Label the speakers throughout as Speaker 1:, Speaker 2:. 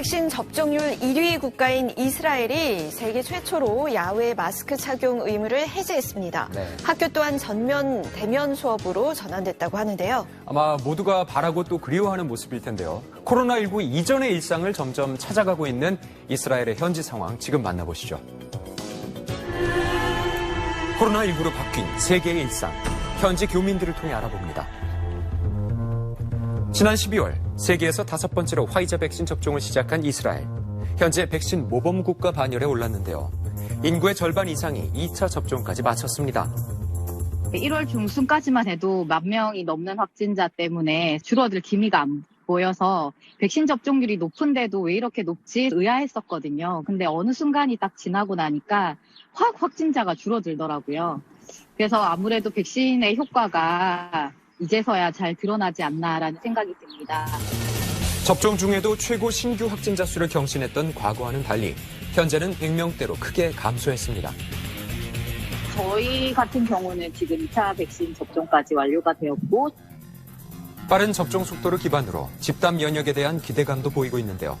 Speaker 1: 백신 접종률 1위 국가인 이스라엘이 세계 최초로 야외 마스크 착용 의무를 해제했습니다.
Speaker 2: 네.
Speaker 1: 학교 또한 전면 대면 수업으로 전환됐다고 하는데요.
Speaker 2: 아마 모두가 바라고 또 그리워하는 모습일 텐데요. 코로나19 이전의 일상을 점점 찾아가고 있는 이스라엘의 현지 상황 지금 만나보시죠. 코로나19로 바뀐 세계의 일상, 현지 교민들을 통해 알아봅니다. 지난 12월 세계에서 다섯 번째로 화이자 백신 접종을 시작한 이스라엘. 현재 백신 모범 국가 반열에 올랐는데요. 인구의 절반 이상이 2차 접종까지 마쳤습니다.
Speaker 3: 1월 중순까지만 해도 만 명이 넘는 확진자 때문에 줄어들 기미가 안 보여서 백신 접종률이 높은데도 왜 이렇게 높지 의아했었거든요. 근데 어느 순간이 딱 지나고 나니까 확 확진자가 줄어들더라고요. 그래서 아무래도 백신의 효과가 이제서야 잘 드러나지 않나라는 생각이 듭니다.
Speaker 2: 접종 중에도 최고 신규 확진자 수를 경신했던 과거와는 달리 현재는 100명대로 크게 감소했습니다.
Speaker 3: 저희 같은 경우는 지금 2차 백신 접종까지 완료가 되었고
Speaker 2: 빠른 접종 속도를 기반으로 집단 면역에 대한 기대감도 보이고 있는데요.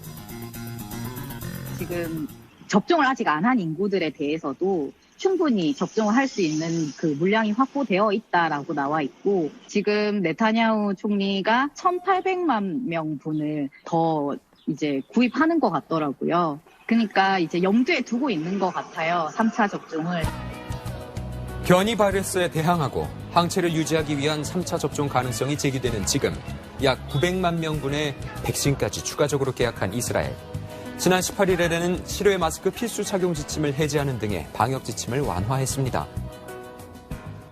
Speaker 3: 지금 접종을 아직 안 한 인구들에 대해서도 충분히 접종을 할 수 있는 그 물량이 확보되어 있다라고 나와 있고 지금 네타냐후 총리가 1,800만 명 분을 더 이제 구입하는 것 같더라고요. 그러니까 이제 염두에 두고 있는 것 같아요. 3차 접종을.
Speaker 2: 변이 바이러스에 대항하고 항체를 유지하기 위한 3차 접종 가능성이 제기되는 지금 약 900만 명분의 백신까지 추가적으로 계약한 이스라엘. 지난 18일에는 실외 마스크 필수 착용 지침을 해제하는 등의 방역 지침을 완화했습니다.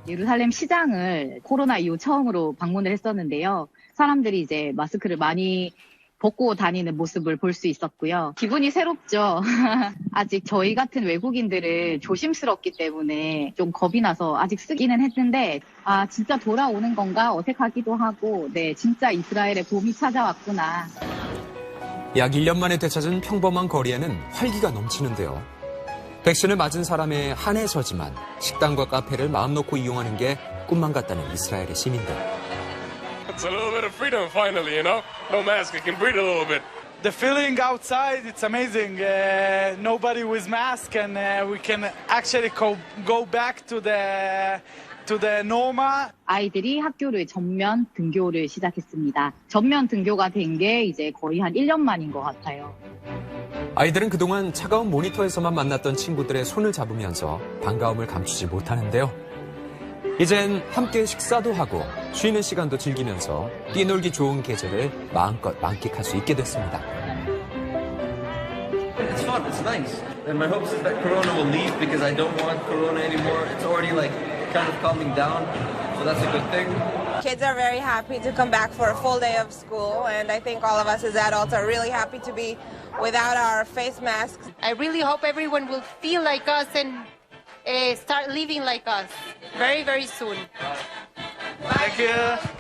Speaker 3: 예루살렘 시장을 코로나 이후 처음으로 방문을 했었는데요. 사람들이 이제 마스크를 많이 벗고 다니는 모습을 볼 수 있었고요. 기분이 새롭죠. 아직 저희 같은 외국인들은 조심스럽기 때문에 좀 겁이 나서 아직 쓰기는 했는데, 아, 진짜 돌아오는 건가 어색하기도 하고, 네, 진짜 이스라엘의 봄이 찾아왔구나.
Speaker 2: 약 1년 만에 되찾은 평범한 거리에는 활기가 넘치는데요. 백신을 맞은 사람의 한해서지만 식당과 카페를 마음 놓고 이용하는 게 꿈만 같다는 이스라엘의 시민들.
Speaker 4: It's a little bit of freedom finally, you know? No mask, I can breathe a little bit.
Speaker 5: The feeling outside, it's amazing. Uh, nobody with mask, and uh, we can actually go, go back to the to the normal.
Speaker 3: 아이들이 학교를 전면 등교를 시작했습니다. 전면 등교가 된 게 이제 거의 한 1년 만인 것 같아요.
Speaker 2: 아이들은 그동안 차가운 모니터에서만 만났던 친구들의 손을 잡으면서 반가움을 감추지 못하는데요. 이젠 함께 식사도 하고 쉬는 시간도 즐기면서 뛰놀기 좋은 계절을 마음껏 만끽할 수 있게 됐습니다.
Speaker 6: It's fun. It's nice. And my hopes is that Corona will leave because I don't want Corona anymore. It's already like kind of calming down, so that's a good thing.
Speaker 7: Kids are very happy to come back for a full day of school, and I think all of us as adults are really happy to be without our face masks.
Speaker 8: I really hope everyone will feel like us and uh, start living like us very, very soon.
Speaker 5: Thank you.